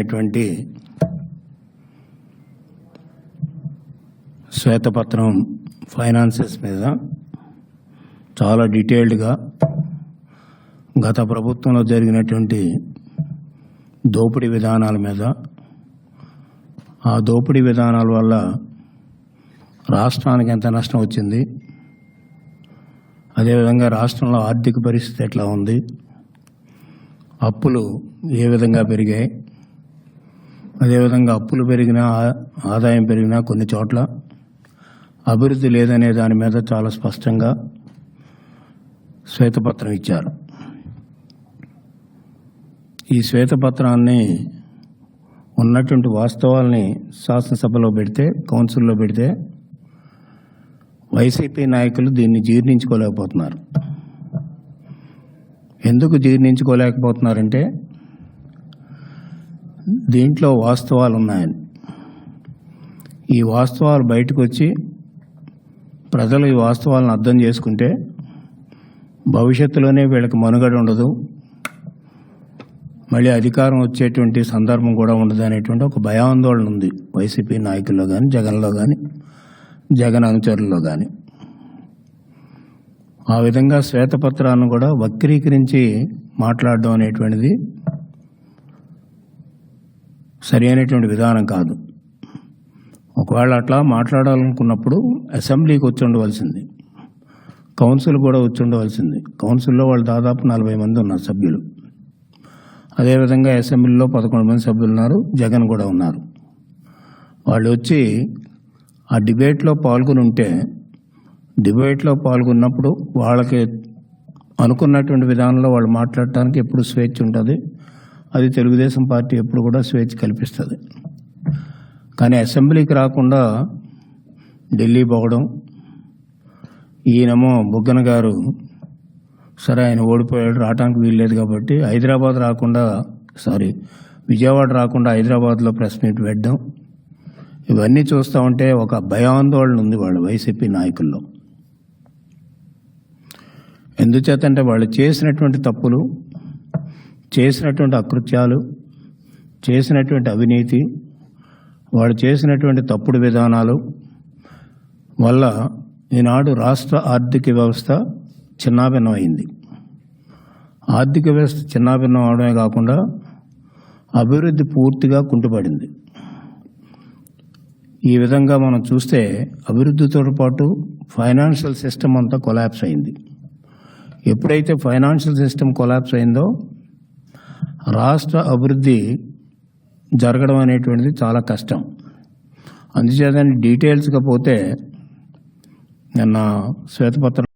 అనేటువంటి శ్వేతపత్రం ఫైనాన్సెస్ మీద చాలా డీటెయిల్డ్గా గత ప్రభుత్వంలో జరిగినటువంటి దోపిడీ విధానాల మీద ఆ దోపిడీ విధానాల వల్ల రాష్ట్రానికి ఎంత నష్టం వచ్చింది అదేవిధంగా రాష్ట్రంలో ఆర్థిక పరిస్థితి ఎట్లా ఉంది అప్పులు ఏ విధంగా పెరిగాయి అదేవిధంగా అప్పులు పెరిగినా ఆదాయం పెరిగినా కొన్ని చోట్ల అభివృద్ధి లేదనే దాని మీద చాలా స్పష్టంగా శ్వేతపత్రం ఇచ్చారు. ఈ శ్వేతపత్రాన్ని ఉన్నటువంటి వాస్తవాల్ని శాసనసభలో పెడితే కౌన్సిల్లో పెడితే వైసీపీ నాయకులు దీన్ని జీర్ణించుకోలేకపోతున్నారు. ఎందుకు జీర్ణించుకోలేకపోతున్నారంటే దీంట్లో వాస్తవాలు ఉన్నాయని ఈ వాస్తవాలు బయటకు వచ్చి ప్రజలు ఈ వాస్తవాలను అర్థం చేసుకుంటే భవిష్యత్తులోనే వీళ్ళకి మనుగడ ఉండదు. మళ్ళీ అధికారం వచ్చేటువంటి సందర్భం కూడా ఉండదు అనేటువంటి ఒక భయాందోళన ఉంది వైసీపీ నాయకుల్లో కానీ జగన్లో కానీ జగన్ అనుచరుల్లో కానీ ఆ విధంగా శ్వేతపత్రాన్ని కూడా వక్రీకరించి మాట్లాడడం అనేటువంటిది సరి అయినటువంటి విధానం కాదు. ఒకవేళ అట్లా మాట్లాడాలనుకున్నప్పుడు అసెంబ్లీకి వచ్చి ఉండవలసింది. కౌన్సిల్ కూడా వచ్చి ఉండవలసింది. కౌన్సిల్లో వాళ్ళు దాదాపు నలభై మంది ఉన్నారు సభ్యులు. అదేవిధంగా అసెంబ్లీలో పదకొండు మంది సభ్యులు ఉన్నారు. జగన్ కూడా ఉన్నారు. వాళ్ళు వచ్చి ఆ డిబేట్లో పాల్గొని ఉంటే డిబేట్లో పాల్గొన్నప్పుడు వాళ్ళకి అనుకున్నటువంటి విధానంలో వాళ్ళు మాట్లాడటానికి ఎప్పుడు స్వేచ్ఛ ఉంటుంది. అది తెలుగుదేశం పార్టీ ఎప్పుడు కూడా స్వేచ్ఛ కల్పిస్తుంది. కానీ అసెంబ్లీకి రాకుండా ఢిల్లీ పోవడం ఈయనమో బుగ్గన గారు సరే ఆయన ఓడిపోయాడు రావడానికి వీల్లేదు కాబట్టి హైదరాబాద్ రాకుండా సారీ విజయవాడ రాకుండా హైదరాబాద్లో ప్రెస్ మీట్ పెట్టడం ఇవన్నీ చూస్తూ ఉంటే ఒక భయాందోళన ఉంది వాళ్ళ వైసీపీ నాయకుల్లో. ఎందుచేతంటే వాళ్ళు చేసినటువంటి తప్పులు చేసినటువంటి అకృత్యాలు చేసినటువంటి అవినీతి వాడు చేసినటువంటి తప్పుడు విధానాలు వల్ల ఈనాడు రాష్ట్ర ఆర్థిక వ్యవస్థ చిన్నాభిన్నమైంది ఆర్థిక వ్యవస్థ చిన్నాభిన్నం అవడమే కాకుండా అభివృద్ధి పూర్తిగా కుంటుపడింది. ఈ విధంగా మనం చూస్తే అభివృద్ధితో పాటు ఫైనాన్షియల్ సిస్టమ్ అంతా కొలాప్స్ అయింది. ఎప్పుడైతే ఫైనాన్షియల్ సిస్టమ్ కొలాప్స్ అయిందో రాష్ట్ర అభివృద్ధి జరగడం అనేటువంటిది చాలా కష్టం. అందుచేత డీటెయిల్స్గా పోతే నిన్న శ్వేతపత్రం